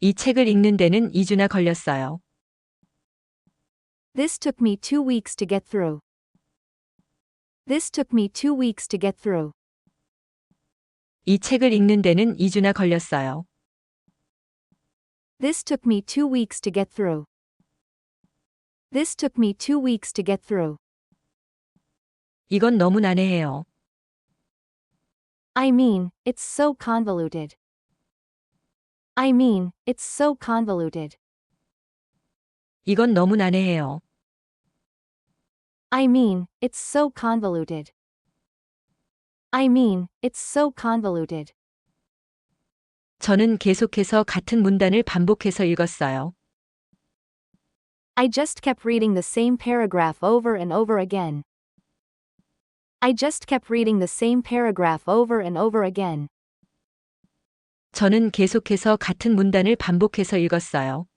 이 책을 읽는 데는 2주나 걸렸어요. This took me two weeks to get through. This took me two weeks to get through. 이 책을 읽는 데는 2주나 걸렸어요. This took me two weeks to get through. This took me two weeks to get through. 이건 너무 난해해요. I mean, it's so convoluted. I mean, it's so convoluted. 이건 너무 난해해요. I mean, it's so convoluted. I mean, it's so convoluted. 저는 계속해서 같은 문단을 반복해서 읽었어요. I just kept reading the same paragraph over and over again. I just kept reading the same paragraph over and over again. 저는 계속해서 같은 문단을 반복해서 읽었어요.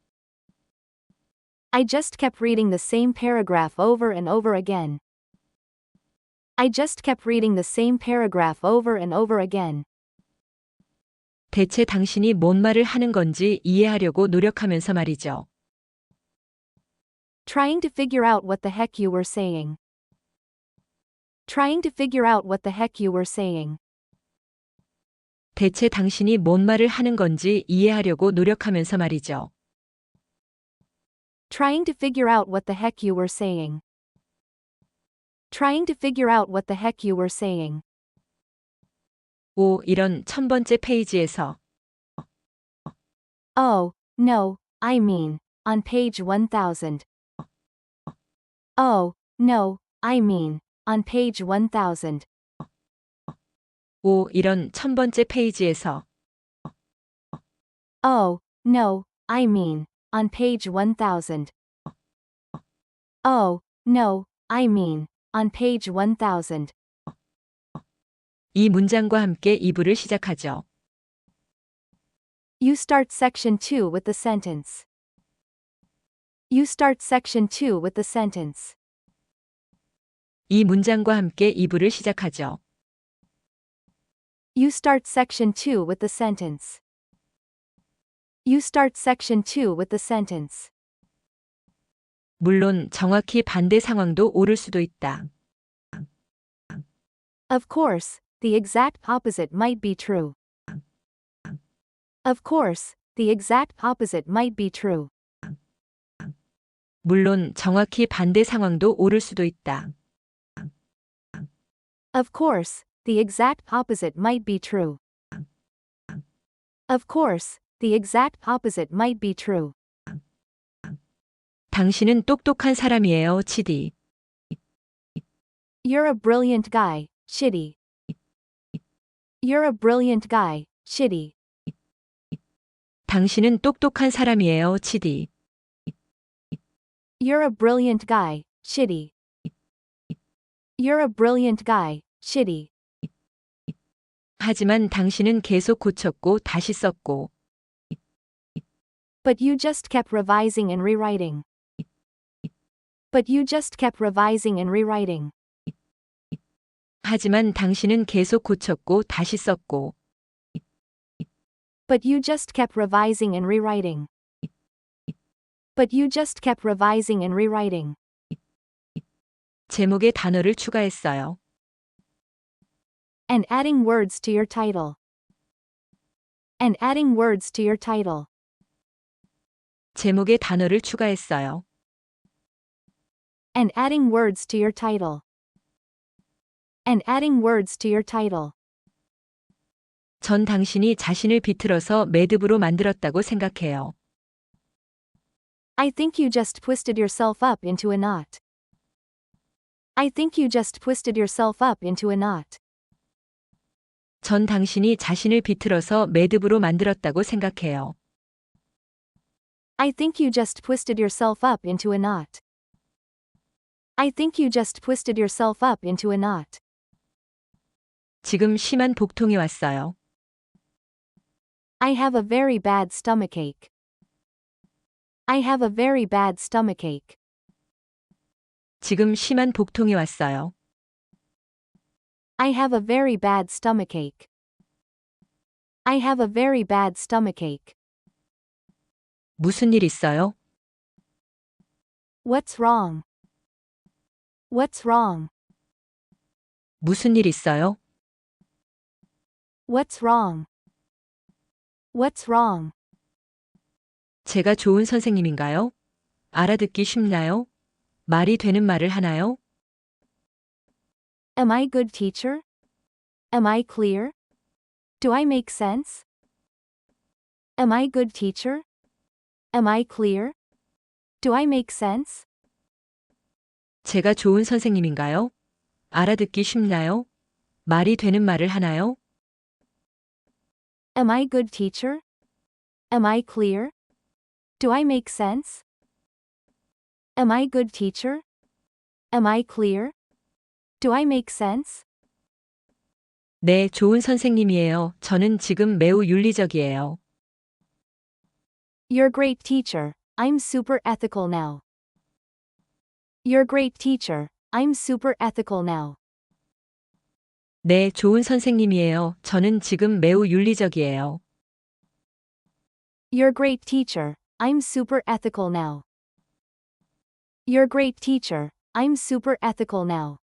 I just kept reading the same paragraph over and over again. I just kept reading the same paragraph over and over again. 대체 당신이 뭔 말을 하는 건지 이해하려고 노력하면서 말이죠. Trying to figure out what the heck you were saying. Trying to figure out what the heck you were saying. 대체 당신이 뭔 말을 하는 건지 이해하려고 노력하면서 말이죠. Trying to figure out what the heck you were saying. Trying to figure out what the heck you were saying. 오, 이런 천 번째 페이지에서 Oh, no, I mean, on page 1000. Oh, no, I mean, on page 1000. 오, 이런 천 번째 페이지에서 Oh, no, I mean, on page 1000. Oh, no, I mean, on page 1000. 이 문장과 함께 2부를 시작하죠. You start section 2 with the sentence. You start section 2 with the sentence. 이 문장과 함께 2부를 시작하죠. You start section 2 with the sentence. You start section 2 with the sentence. 물론 정확히 반대 상황도 오를 수도 있다. Of course, the exact opposite might be true. Of course, the exact opposite might be true. 물론 정확히 반대 상황도 오를 수도 있다. Of course, the exact opposite might be true. Of course, the exact opposite might be true. 당신은 똑똑한 사람이에요, 치디. You're a brilliant guy, shitty. You're a brilliant guy, shitty. 당신은 똑똑한 사람이에요, 치디. You're a brilliant guy, shitty. You're a brilliant guy, shitty. 하지만 당신은 계속 고쳤고 다시 썼고 But you just kept revising and rewriting. But you just kept revising and rewriting. 하지만 당신은 계속 고쳤고 다시 썼고 But you just kept revising and rewriting. But you just kept revising and rewriting. 제목에 단어를 추가했어요. And adding words to your title. And adding words to your title. 제목에 단어를 추가했어요. And adding words to your title. And adding words to your title. 전 당신이 자신을 비틀어서 매듭으로 만들었다고 생각해요. I think you just twisted yourself up into a knot. I think you just twisted yourself up into a knot. 전 당신이 자신을 비틀어서 매듭으로 만들었다고 생각해요. I think you just twisted yourself up into a knot. I think you just twisted yourself up into a knot. 지금 심한 복통이 왔어요. I have a very bad stomachache. I have a very bad stomachache. 지금 심한 복통이 왔어요. I have a very bad stomachache. I have a very bad stomachache. 무슨 일 있어요? What's wrong? What's wrong? 무슨 일 있어요? What's wrong? What's wrong? 제가 좋은 선생님인가요? 알아듣기 쉽나요? 말이 되는 말을 하나요? Am I good teacher? Am I clear? Do I make sense? Am I good teacher? Am I clear? Do I make sense? 제가 좋은 선생님인가요? 알아듣기 쉽나요? 말이 되는 말을 하나요? Am I good teacher? Am I clear? Do I make sense? Am I good teacher? Am I clear? Do I make sense? 네, 좋은 선생님이에요. 저는 지금 매우 윤리적이에요. You're great teacher. I'm super ethical now. You're great teacher. I'm super ethical now. 네, 좋은 선생님이에요. 저는 지금 매우 윤리적이에요. You're great teacher. I'm super ethical now. You're great teacher. I'm super ethical now.